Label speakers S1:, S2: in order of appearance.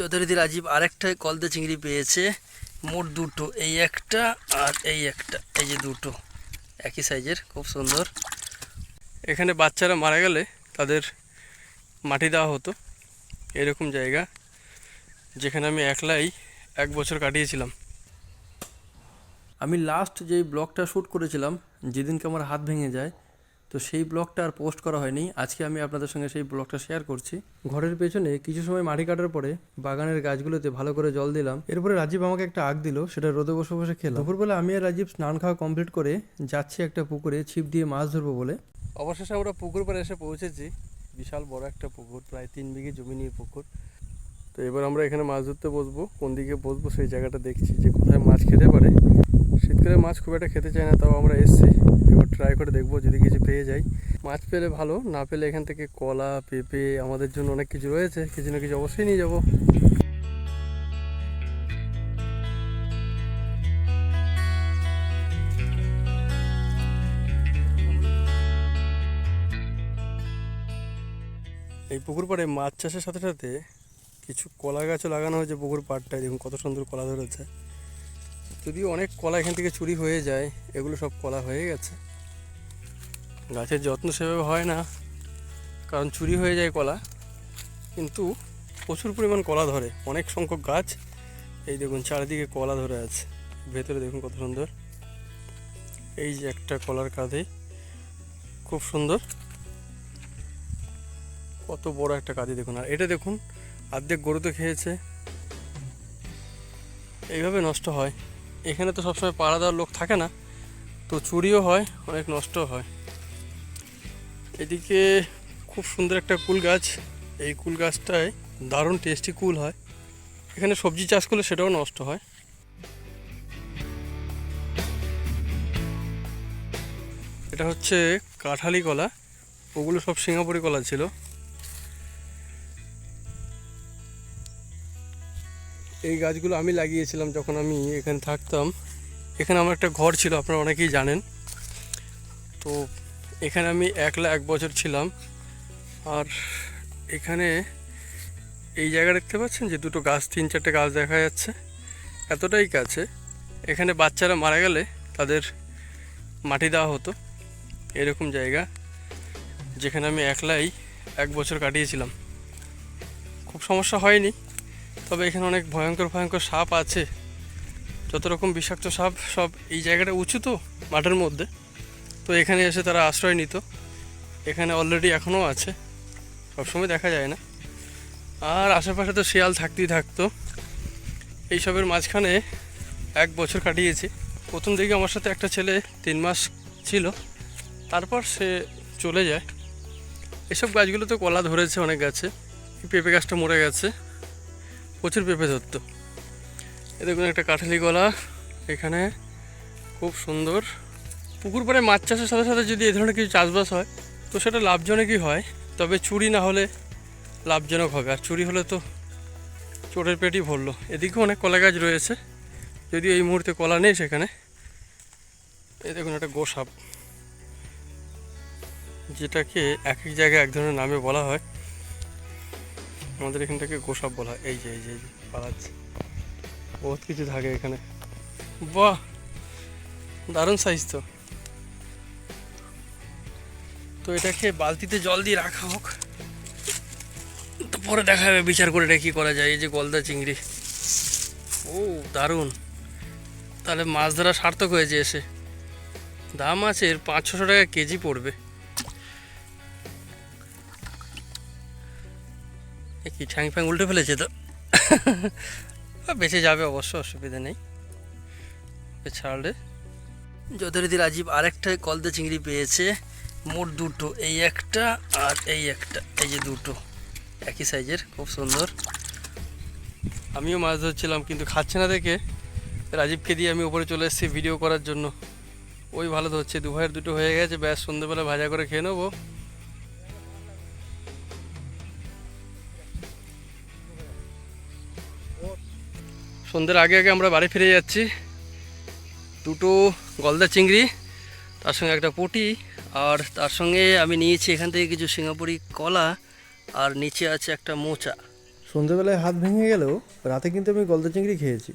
S1: যথারীতি রাজীব আরেকটা কলদে চিংড়ি পেয়েছে। মোট দুটো, এই একটা আর এই একটা, এই যে দুটো। একই সাইজের, খুব সুন্দর। এখানে বাচ্চারা মারা গেলে তাদের মাটি দেওয়া হতো। এরকম জায়গা, যেখানে আমি একলাই এক বছর কাটিয়েছিলাম। আমি লাস্ট যেই ব্লগটা শ্যুট করেছিলাম, যেদিনকে আমার হাত ভেঙে যায় তো সেই ব্লগটা আর পোস্ট করা হয়নি। আজকে আমি আপনাদের সঙ্গে সেই ব্লগটা শেয়ার করছি। ঘরের পেছনে কিছু সময় মাটি কাটার পরে বাগানের গাছগুলোতে ভালো করে জল দিলাম। এরপরে রাজীব আমাকে একটা আগ দিল, সেটা রোদে বসে বসে খেলাম। দুপুরবেলা আমি আর রাজীব স্নান খাওয়া কমপ্লিট করে যাচ্ছি একটা পুকুরে ছিপ দিয়ে মাছ ধরবো বলে। অবশেষে আমরা পুকুর পাড়ে এসে পৌঁছেছি। বিশাল বড় একটা পুকুর, প্রায় তিন বিঘে জমি নিয়ে পুকুর। তো এবার আমরা এখানে মাছ ধরতে বসবো। কোন দিকে বসবো সেই জায়গাটা দেখছি যে কোথায় মাছ খেতে পারে। শীতকালে মাছ খুব একটা খেতে চায় না, তাও আমরা এসছি। এবার ট্রাই করে দেখব, যদি কিছু পেয়ে যাই। মাছ পেলে ভালো, না পেলে এখান থেকে কলা, পেঁপে, আমাদের জন্য অনেক কিছু রয়েছে। কিছু না কিছু অবশ্যই নিয়ে যাব। এই পুকুর পাড়ে মাছ চাষের সাথে সাথে কিছু কলা গাছও লাগানো হয়েছে পুকুর পাড়টায়। দেখুন কত সুন্দর কলা ধরেছে। যদিও অনেক কলা এখান থেকে চুরি হয়ে যায়, এগুলো সব কলা হয়ে গেছে। গাছের যত্ন সেভাবে হয় না, কারণ চুরি হয়ে যায় কলা, কিন্তু প্রচুর পরিমাণ কলা ধরে, অনেক সংখ্যক গাছ। এই দেখুন, চারিদিকে কলা ধরে আছে, ভেতরে দেখুন কত সুন্দর। এই যে একটা কলার কাঁধে, খুব সুন্দর। কত বড় একটা কাঁদি দেখুন, আর এটা দেখুন অর্ধেক গরু তো খেয়েছে। এইভাবে নষ্ট হয়। এখানে তো সবসময় পাড়া দেওয়ার লোক থাকে না, তো চুরিও হয়, অনেক নষ্টও হয়। এদিকে খুব সুন্দর একটা কুল গাছ, এই কুল গাছটায় দারুণ টেস্টি কুল হয়। এখানে সবজি চাষ করলে সেটাও নষ্ট হয়। এটা হচ্ছে কাঁঠালি কলা, ওগুলো সব সিঙ্গাপুরি কলা ছিল। এই গাছগুলো আমি লাগিয়েছিলাম যখন আমি এখানে থাকতাম। এখানে আমার একটা ঘর ছিল, আপনারা অনেকেই জানেন। তো এখানে আমি একলা এক বছর ছিলাম। আর এখানে এই জায়গা দেখতে পাচ্ছেন যে দুটো গাছ, তিন চারটে গাছ দেখা যাচ্ছে। এতটাই কাছে। এখানে বাচ্চারা মারা গেলে তাদের মাটি দেওয়া হতো। এরকম জায়গা যেখানে আমি একলাই এক বছর কাটিয়েছিলাম। খুব সমস্যা হয়নি। তবে এখানে অনেক ভয়ঙ্কর ভয়ঙ্কর সাপ আছে। যত রকম বিষাক্ত সাপ, সব এই জায়গাটা উঁচু তো, মাঠের মধ্যে। তো এখানে এসে তারা আশ্রয় নিত। এখানে অলরেডি এখনও আছে। সবসময় দেখা যায় না। আর আশেপাশে তো শিয়াল থাকতেই থাকতো। এইসবের মাঝখানে এক বছর কাটিয়েছি। প্রথম দিকে আমার সাথে একটা ছেলে তিন মাস ছিল। তারপর সে চলে যায়। এসব গাছগুলো তো কলা ধরেছে অনেক গাছে। পেঁপে গাছটা মরে গেছে। প্রচুর পেঁপে ধরতো। এ দেখুন একটা কাঠালি কলা এখানে খুব সুন্দর। পুকুর পাড়ে মাছ চাষের সাথে সাথে যদি এ ধরনের কিছু চাষবাস হয়, তো সেটা লাভজনকই হয়। তবে চুরি না হলে লাভজনক হবে, আর চুরি হলে তো চোরের পেটই ভরলো। এদিকেও অনেক কলা গাছ রয়েছে, যদিও এই মুহূর্তে কলা নেই সেখানে। এ দেখুন একটা গোসাপ, যেটাকে এক এক জায়গায় এক ধরনের নামে বলা হয়। আমাদের এখানটাকে গোসাপ বলা হয়। এই যে এই যে এই যে, পালাচ্ছে। বহুত কিছু থাকে এখানে। বাহ! দারুণ সাইজ তো। তো এটাকে বালতিতে জল দিয়ে রাখা হোক। তো পরে দেখা যাবে বিচার করে এটা কী করা যায়। এই যে গলদা চিংড়ি। ও, দারুণ। তাহলে মাছ ধরা সার্থক হয়েছে এসে। দাম আছে, এর পাঁচ ছশো টাকা কেজি পড়বে। কি, ঠ্যাং ফ্যাং উল্টে ফেলেছে তো? বেঁচে যাবে অবশ্য, অসুবিধা নেই। ওকে ছাড়লে যথারীতি রাজীব আরেকটা কলদে চিংড়ি পেয়েছে। মোট দুটো, এই একটা আর এই একটা, এই যে দুটো। একই সাইজের, খুব সুন্দর। আমিও মাছ ধরছিলাম, কিন্তু খাচ্ছে না দেখে। রাজীবকে দিয়ে আমি উপরে চলে এসেছি ভিডিও করার জন্য। ওই ভালো ধরছে দু ভাইয়ের দুটো হয়ে গেছে, ব্যাস সন্ধ্যেবেলা ভাজা করে খেয়ে নেব। সন্ধ্যের আগে আগে আমরা বাড়ি ফিরে যাচ্ছি। দুটো গলদা চিংড়ি, তার সঙ্গে একটা পটি, আর তার সঙ্গে আমি নিয়েছি এখান থেকে কিছু সিঙ্গাপুরি কলা, আর নিচে আছে একটা মোচা।
S2: সন্ধেবেলায় হাত ভেঙে গেলেও রাতে কিন্তু আমি গলদা চিংড়ি খেয়েছি।